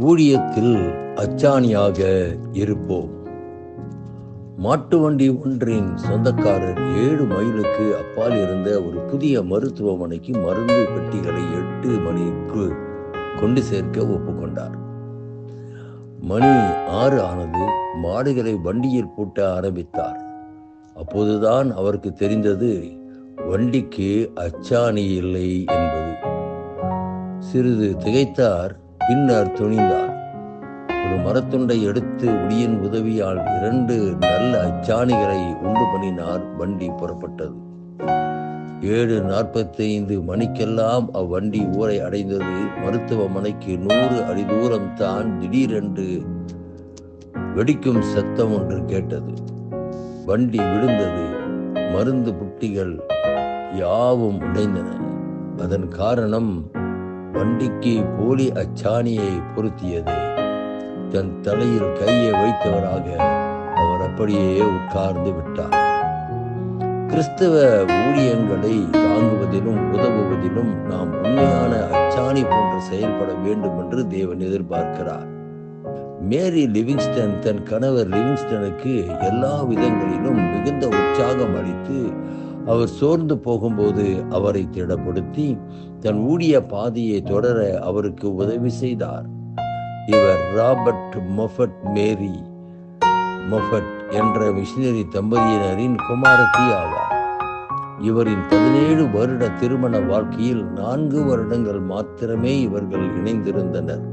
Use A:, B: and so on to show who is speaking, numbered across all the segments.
A: ஊழியத்தில் அச்சாணியாக இருப்போம். மாட்டு வண்டி ஒன்றின் சொந்தக்காரர் ஏழு மைலுக்கு அப்பால் இருந்த ஒரு புதிய மருத்துவமனைக்கு மருந்து பெட்டிகளை எட்டு மணிக்கு கொண்டு சேர்க்க ஒப்புக்கொண்டார். மணி ஆறு ஆனது மாடுகளை வண்டியில் பூட்ட ஆரம்பித்தார். அப்போதுதான் அவருக்கு தெரிந்தது வண்டிக்கு அச்சாணி இல்லை என்பது. சிறிது திகைத்தார் பின்னர் துணிந்தார் ஒரு மரத்துண்டை எடுத்து உடியின் உதவியால் இரண்டு நல்ல அச்சாணிகளை உண்டு பண்ணினார். வண்டி புறப்பட்டது. ஏழு நாற்பத்தைந்து மணிக்கெல்லாம் அவ்வண்டி ஊரை அடைந்தது. மருத்துவமனைக்கு நூறு அடி தூரம் தான் திடீரென்று வெடிக்கும் சத்தம் ஒன்று கேட்டது. வண்டி விழுந்தது. மருந்து புட்டிகள் யாவும் உடைந்தன. அதன் காரணம் வண்டிக்கு போலி அச்சாணியை பொருத்தியது. தன் தலையில் கையை வைத்தவராக அவர் அப்படியே உட்கார்ந்து விட்டார் கிறிஸ்தவ ஊழியங்களை தாங்குவதிலும் உதவுவதிலும் நாம் உண்மையான அச்சாணி போன்று செயல்பட வேண்டும் என்று தேவன் எதிர்பார்க்கிறார். மேரி லிவிங்ஸ்டன் தன் கணவர் லிவிங்ஸ்டனுக்கு எல்லா விதங்களிலும் மிகுந்த உற்சாகம் அளித்து அவர் சோர்ந்து போகும்போது அவரை திடப்படுத்தி தன் ஊடிய பாதையை தொடர அவருக்கு உதவி செய்தார். இவர் ராபர்ட் மொஃபட் மேரி மொஃபட் என்ற மிஷினரி தம்பதியினரின் குமாரத்தி ஆவார். இவரின் பதினேழு வருட திருமண வாழ்க்கையில் நான்கு வருடங்கள் மாத்திரமே இவர்கள் இணைந்திருந்தனர்.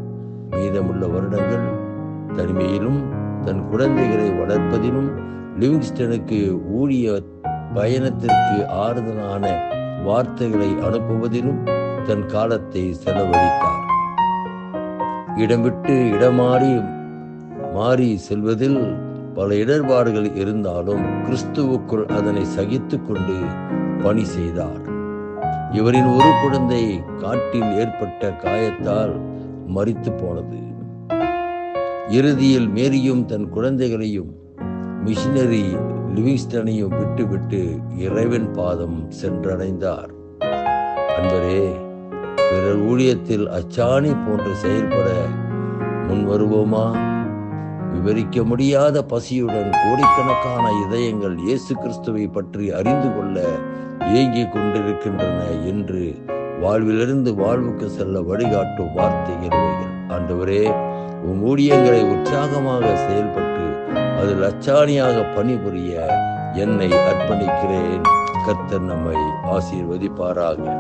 A: மீதமுள்ள வருடங்கள் தனிமையிலும் தன் குழந்தைகளை வளர்ப்பதிலும் லிவிங்ஸ்டனுக்கு ஊழிய பயணத்திற்கு ஆறுதலான வார்த்தைகளை அனுப்புவதிலும் தன் காலத்தை செலவழித்தார். இடம் விட்டு இடமாறி மாறி செல்வதில் பல இடர்பாடுகள் இருந்தாலும் கிறிஸ்துவுக்குள் அதனை சகித்து கொண்டு பணி செய்தார். இவரின் ஒரு குழந்தை காட்டில் ஏற்பட்ட காயத்தால் மறித்து போனது. இறுதியில் மேரியும் தன் குழந்தைகளையும் மிஷினரி லிவிங்ஸ்டனையும் விட்டுவிட்டு இறைவன் பாதம் சென்றடைந்தார். அன்பரே பிறர் ஊழியத்தில் அச்சாணி போன்று செயல்பட முன் வருவோமா விவரிக்க முடியாத பசியுடன் கோடிக்கணக்கான இதயங்கள் இயேசு கிறிஸ்துவை பற்றி அறிந்து கொள்ள ஏங்கிக் கொண்டிருக்கின்றன என்று வாழ்விலிருந்து வாழ்வுக்கு செல்ல வழிகாட்டும் வார்த்தை இருவைகள் ஆண்டவரே உம் ஊழியங்களை உற்சாகமாக செயல்பட்டு அதில் அச்சாணியாக பணிபுரிய என்னை அர்ப்பணிக்கிறேன். கர்த்தர் நம்மை ஆசீர்வதிப்பாராக.